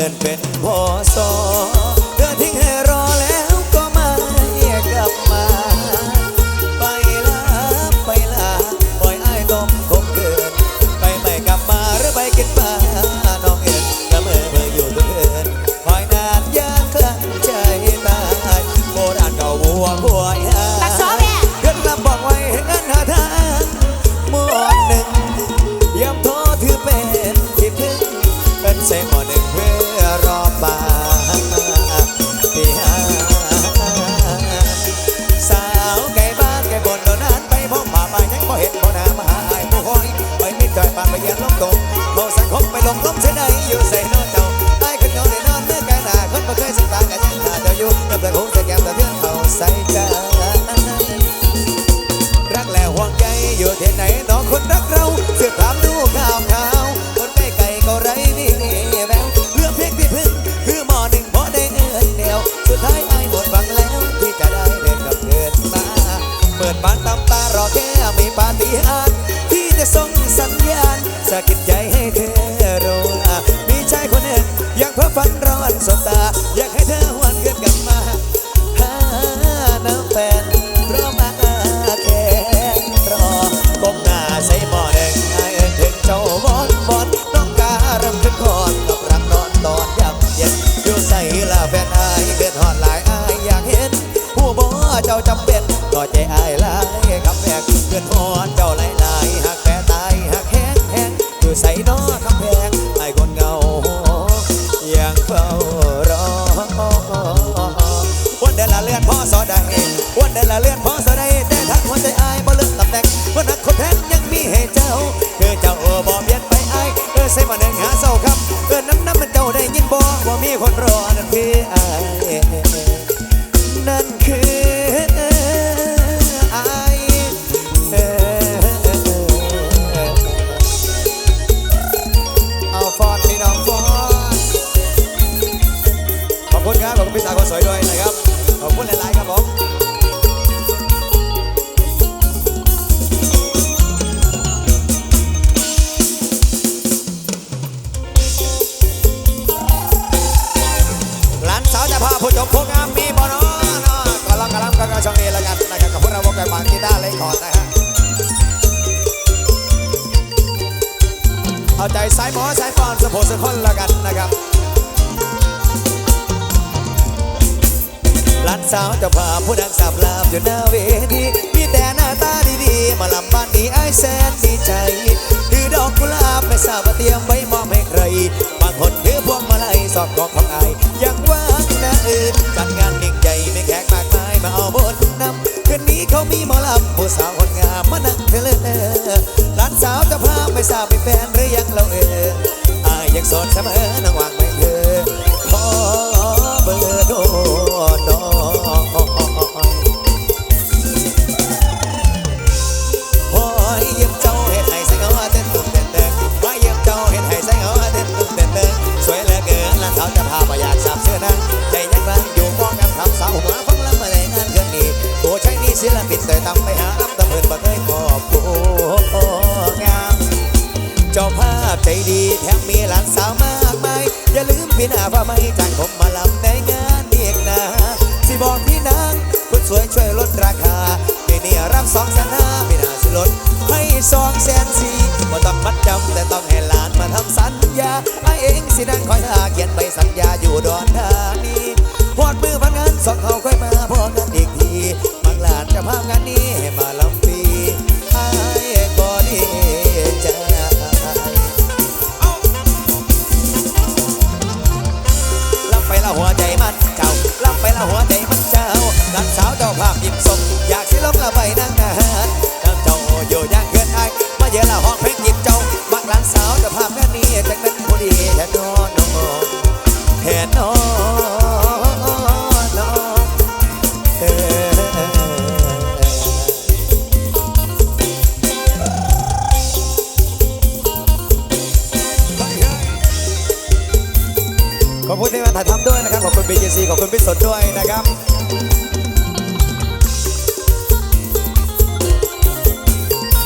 ลื่อนเป็นพอสอ ลงล้มเสียใดอยู่ใส่นอนเจ้าไอ้คนเงาได้นอนเมื่อไกลหน้าคนบ่เคยสบตากันยังหาเจ้าอยู่กับเพื่อนหูแต่แก้มแต่เพื่อนเขาใส่ใจรักและห่วงใยอยู่ที่ไหนน้องคนรักเราเสือถามดูข่าวข่าวคนใกล้ไกลก็ไรนี่แววเรื่องเพียงที่พึ่งคือหมอหนึ่งพอได้เงินเดียวสุดท้ายไอ้หมดหวังแล้วที่จะได้เดินกับเกินมาเปิดบ้านตำตารอแค่มีปาฏิหาริย์ที่จะส่งสัญญาณสะกิดใจให้เธอ ฝันร้อนสบตา อยากให้เธอหวนคืนกลับมาหาน้ำแฟนรอมาแค่รอก้มหน้าใส่หม้อแดงไอ้เอิ้นถึงเจ้าวอนวอนน้องการำขึ้นคอนกับรักนอนตอนยับเย็นอยู่ใส่ละแฟนไอ้ายเกิดหอดหลายไอ้ายอยากเห็นผู้บ่เจ้าจำ เดอนละเลื่อนพอสอใดแต่ทักหัวใจอายบ่เลือกตำแหน่งว่านักคนแทนยังมีให้เจ้าเธอเจ้าเออบ่เปลี่ยนไปอายเออใส่มาหนึ่งหาเศร้าคำเออน้ำน้ำมันเจ้าได้ยินบ่ว่ามีคนรอนั่นคืออายนั่นคือ ผู้ชมผู้งามมีบ่เนาะเนก็ลองกระลำกันกับช่องนี้แล้วกันนะครับกับพวกเราวงการบางกีตาร์เลยขอร์ดนะฮะเอาใจสายหมอสายฟอนสะโพกสะคนแล้วกันนะครับหลานสาวจะพาผู้ดังสับลาบอยู่หน้าเวทีมีแต่หน้าตาดีๆ มาลำบ้านนี้ไอ้แสนดีใจถือดอกกุหลาบไม่ทราบว่าเตรียมไว้มอบให้ใครบางคนถือพวงมาลัยสอดกองของไอยัง เขามีหมอลำผู้สาวคนงามมานั่งเธอเลยหลานสาวจะพาไม่ทราบเป็นแฟนหรือยังเราเอออายยังสดเสมอำไปหาลำตะเพินบ่เคยขอบโอ้งามเจ้าภาพใจดีแถมมีหลานสาวมากมายอย่าลืมพี่นาว่าไม่จ้างผมางหลานจะพางานนี้ให้มาลำฟรีไอ้ก็ดีใจลำไปละหัวใจมันเจ้ ขอบคุณที่มาถ่ายทำด้วยนะครับ ขอบคุณ BJC ขอบคุณพี่สดด้วยนะครับ